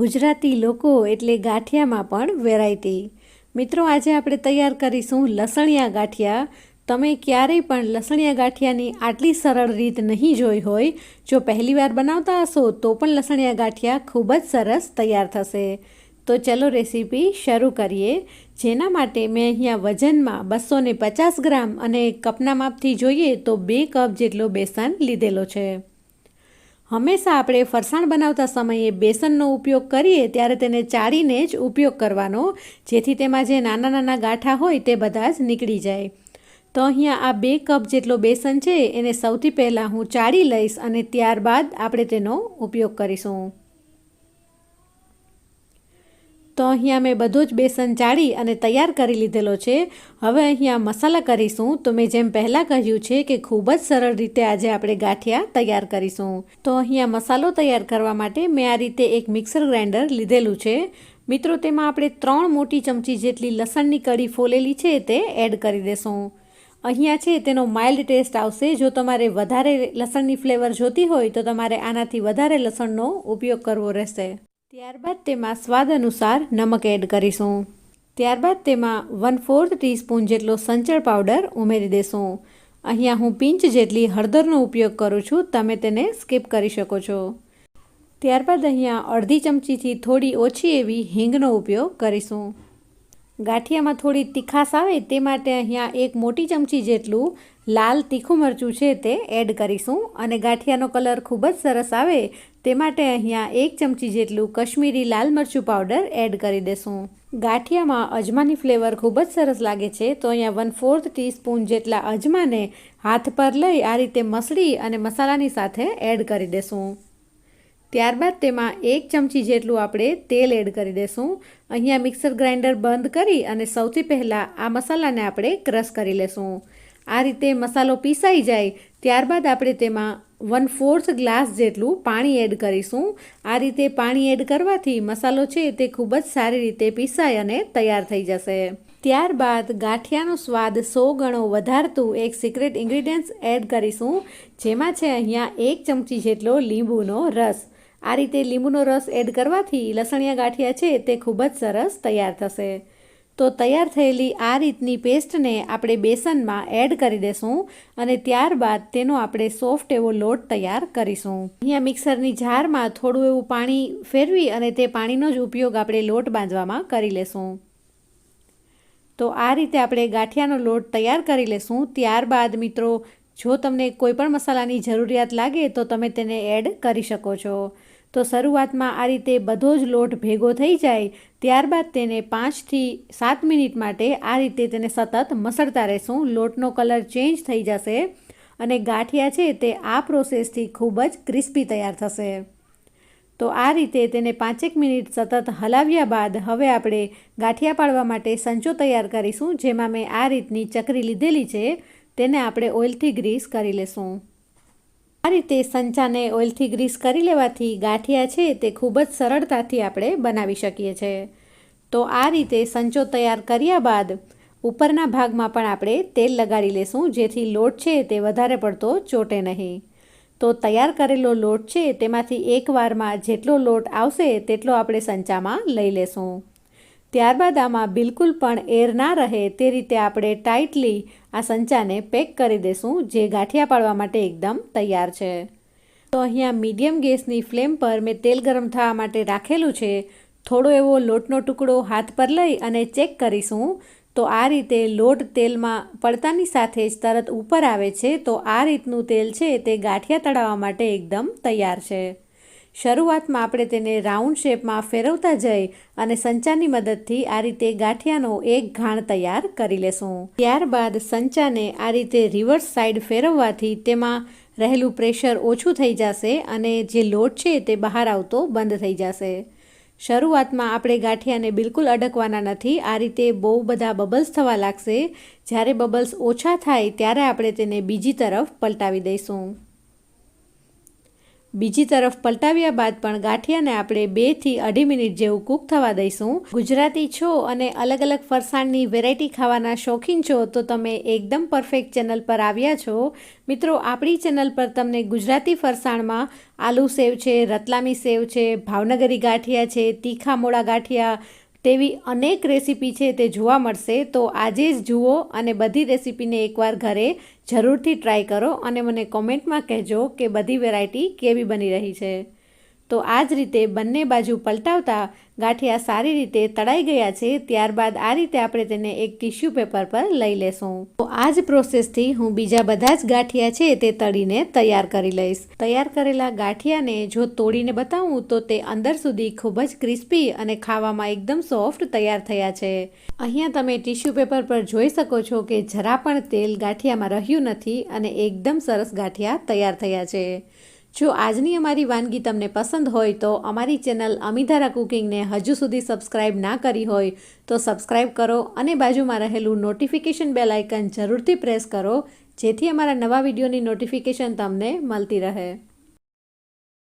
ગુજરાતી લોકો એટલે ગાંઠિયામાં પણ વેરાયટી મિત્રો, આજે આપણે તૈયાર કરીશું લસણિયા ગાંઠિયા. તમે ક્યારેય પણ લસણિયા ગાંઠિયાની આટલી સરળ રીત નહીં જોઈ હોય. જો પહેલીવાર બનાવતા હશો, તો પણ લસણિયા ગાંઠિયા ખૂબ જ સરસ તૈયાર થશે. તો ચલો રેસીપી શરૂ કરીએ. જેના માટે મેં અહીંયા વજનમાં બસોને પચાસ ગ્રામ અને કપના માપથી જોઈએ તો બે કપ જેટલો બેસન લીધેલો છે. હંમેશા આપણે ફરસાણ બનાવતા સમયે બેસનનો ઉપયોગ કરીએ ત્યારે તેને ચાળીને જ ઉપયોગ કરવાનો, જેથી તેમાં જે નાના નાના ગાંઠા હોય તે બધા જ નીકળી જાય. તો અહીંયા આ બે કપ જેટલો બેસન છે, એને સૌથી પહેલાં હું ચાળી લઈશ અને ત્યારબાદ આપણે તેનો ઉપયોગ કરીશું. તો અહીંયા મેં બધું જ બેસન ચાળી અને તૈયાર કરી લીધેલો છે. હવે અહીંયા મસાલા કરીશું. તો મેં જેમ પહેલાં કહ્યું છે કે ખૂબ જ સરળ રીતે આજે આપણે ગાંઠિયા તૈયાર કરીશું. તો અહીંયા મસાલો તૈયાર કરવા માટે મેં આ રીતે એક મિક્સર ગ્રાઇન્ડર લીધેલું છે. મિત્રો, તેમાં આપણે ત્રણ મોટી ચમચી જેટલી લસણની કળી ફોલેલી છે તે એડ કરી દેશું. અહીંયા છે તેનો માઇલ્ડ ટેસ્ટ આવશે. જો તમારે વધારે લસણની ફ્લેવર જોતી હોય તો તમારે આનાથી વધારે લસણનો ઉપયોગ કરવો રહેશે. ત્યારબાદ તેમાં સ્વાદ અનુસાર નમક એડ કરીશું. ત્યારબાદ તેમાં વન ફોર્થ ટીસ્પૂન જેટલો સંચળ પાવડર ઉમેરી દેશું. અહીંયા હું પિંચ જેટલી હળદરનો ઉપયોગ કરું છું, તમે તેને સ્કીપ કરી શકો છો. ત્યારબાદ અહીંયા અડધી ચમચીથી થોડી ઓછી એવી હિંગનો ઉપયોગ કરીશું. ગાંઠિયામાં થોડી તીખાશ આવે તે માટે અહીંયા એક મોટી ચમચી જેટલું લાલ તીખું મરચું છે તે એડ કરીશું. અને ગાંઠિયાનો કલર ખૂબ જ સરસ આવે તે માટે અહીંયા એક ચમચી જેટલું કશ્મીરી લાલ મરચું પાવડર એડ કરી દેશું. ગાંઠિયામાં અજમાની ફ્લેવર ખૂબ જ સરસ લાગે છે તો અહીંયા વન ફોર્થ ટીસ્પૂન જેટલા અજમાને હાથ પર લઈ આ રીતે મસળી અને મસાલાની સાથે એડ કરી દેશું. ત્યારબાદ તેમાં એક ચમચી જેટલું આપણે તેલ એડ કરી દેશું. અહીંયા મિક્સર ગ્રાઇન્ડર બંધ કરી અને સૌથી પહેલાં આ મસાલાને આપણે ક્રશ કરી લેશું. આ રીતે મસાલો પીસાઈ જાય, ત્યારબાદ આપણે તેમાં વન ફોર્થ ગ્લાસ જેટલું પાણી એડ કરીશું. આ રીતે પાણી એડ કરવાથી મસાલો છે તે ખૂબ જ સારી રીતે પીસાય અને તૈયાર થઈ જશે. ત્યારબાદ ગાંઠિયાનો સ્વાદ સો ગણો વધારતું એક સિક્રેટ ઇન્ગ્રીડિયન્ટ્સ એડ કરીશું, જેમાં છે અહીંયા એક ચમચી જેટલો લીંબુનો રસ. આ રીતે લીંબુનો રસ એડ કરવાથી લસણિયા ગાંઠિયા છે તે ખૂબ જ સરસ તૈયાર થશે. તો તૈયાર થયેલી આ રીતની પેસ્ટને આપણે બેસનમાં એડ કરી દેશું અને ત્યારબાદ તેનો આપણે સોફ્ટ એવો લોટ તૈયાર કરીશું. અહીંયા મિક્સરની જારમાં થોડું એવું પાણી ફેરવી અને તે પાણીનો જ ઉપયોગ આપણે લોટ બાંધવામાં કરી લેશું. તો આ રીતે આપણે ગાંઠિયાનો લોટ તૈયાર કરી લેશું. ત્યારબાદ મિત્રો જો તમને કોઈપણ મસાલાની જરૂરિયાત લાગે તો તમે તેને એડ કરી શકો છો. તો શરૂઆતમાં આ રીતે બધો જ લોટ ભેગો થઈ જાય, ત્યારબાદ તેને પાંચથી સાત મિનિટ માટે આ રીતે તેને સતત મસળતા રહેશું. લોટનો કલર ચેન્જ થઈ જશે અને ગાંઠિયા છે તે આ પ્રોસેસથી ખૂબ જ ક્રિસ્પી તૈયાર થશે. તો આ રીતે તેને પાંચેક મિનિટ સતત હલાવ્યા બાદ હવે આપણે ગાંઠિયા પાડવા માટે સંચો તૈયાર કરીશું, જેમાં મેં આ રીતની ચકરી લીધેલી છે. તેને આપણે ઓઇલથી ગ્રીસ કરી લેશું. આ રીતે સંચાને ઓઇલથી ગ્રીસ કરી લેવાથી ગાંઠિયા છે તે ખૂબ જ સરળતાથી આપણે બનાવી શકીએ છીએ તો આ રીતે સંચો તૈયાર કર્યા બાદ ઉપરના ભાગમાં પણ આપણે તેલ લગાડી લેશું, જેથી લોટ છે તે વધારે પડતો ચોટે નહીં. તો તૈયાર કરેલો લોટ છે તેમાંથી એક વારમાં જેટલો લોટ આવશે તેટલો આપણે સંચામાં લઈ લેશું. ત્યારબાદ આમાં બિલકુલ પણ એર ના રહે તે રીતે આપણે ટાઇટલી આ સંચાને પેક કરી દેશું, જે ગાંઠિયા પાડવા માટે એકદમ તૈયાર છે. તો અહીંયા મીડિયમ ગેસની ફ્લેમ પર મેં તેલ ગરમ થવા માટે રાખેલું છે. થોડો એવો લોટનો ટુકડો હાથ પર લઈ અને ચેક કરીશું. તો આ રીતે લોટ તેલમાં પડતાની સાથે જ તરત ઉપર આવે છે, તો આ રીતનું તેલ છે તે ગાંઠિયા તળાવવા માટે એકદમ તૈયાર છે. શરૂઆતમાં આપણે તેને રાઉન્ડ શેપમાં ફેરવતા જઈ અને સંચાની મદદથી આ રીતે ગાંઠિયાનો એક ઘાણ તૈયાર કરી લેશું. ત્યારબાદ સંચાને આ રીતે રિવર્સ સાઈડ ફેરવવાથી તેમાં રહેલું પ્રેશર ઓછું થઈ જશે અને જે લોટ છે તે બહાર આવતો બંધ થઈ જશે. શરૂઆતમાં આપણે ગાંઠિયાને બિલકુલ અડકવાના નથી, આ રીતે બહુ બધા બબલ્સ થવા લાગશે. જ્યારે બબલ્સ ઓછા થાય ત્યારે આપણે તેને બીજી તરફ પલટાવી દઈશું. બીજી તરફ પલટાવ્યા બાદ પણ ગાંઠિયાને આપણે બેથી અઢી મિનિટ જેવું કૂક થવા દઈશું. ગુજરાતી છો અને અલગ અલગ ફરસાણની વેરાયટી ખાવાના શોખીન છો તો તમે એકદમ પરફેક્ટ ચેનલ પર આવ્યા છો. મિત્રો, આપણી ચેનલ પર તમને ગુજરાતી ફરસાણમાં આલુ સેવ છે, રતલામી સેવ છે, ભાવનગરી ગાંઠિયા છે તીખા મોળા ગાંઠિયા તેવી અનેક રેસીપી છે તે જોવા મળશે, તો આજે જ જુઓ અને બધી રેસીપીને એકવાર ઘરે જરૂરથી ટ્રાય કરો અને મને કોમેન્ટમાં કહેજો કે બધી વેરાયટી કેવી બની રહી છે. તો આ જ રીતે બંને બાજુ પલટાવતા ગાંઠિયા સારી રીતે તળાઈ ગયા છે, ત્યારબાદ આ રીતે આપણે તેને એક ટિશ્યુ પેપર પર લઈ લેશું. તો આ જ પ્રોસેસથી હું બીજા બધા જ ગાંઠિયા છે તે તળીને તૈયાર કરી લઈશ. તૈયાર કરેલા ગાંઠિયાને જો તોડીને બતાવું તો તે અંદર સુધી ખૂબ જ ક્રિસ્પી અને ખાવામાં એકદમ સોફ્ટ તૈયાર થયા છે. અહીંયા તમે ટિશ્યુ પેપર પર જોઈ શકો છો કે જરા પણ તેલ ગાંઠિયામાં રહ્યું નથી અને એકદમ સરસ ગાંઠિયા તૈયાર થયા છે. જો આજની અમારી વાનગી તમને પસંદ હોય તો અમારી ચેનલ અમિધારા કુકિંગને હજુ સુધી સબસ્ક્રાઇબ ના કરી હોય તો સબસ્ક્રાઇબ કરો અને બાજુમાં રહેલું નોટિફિકેશન બેલ આઇકન જરૂરથી પ્રેસ કરો જેથી અમારા નવા વિડીયોની નોટિફિકેશન તમને મળતી રહે.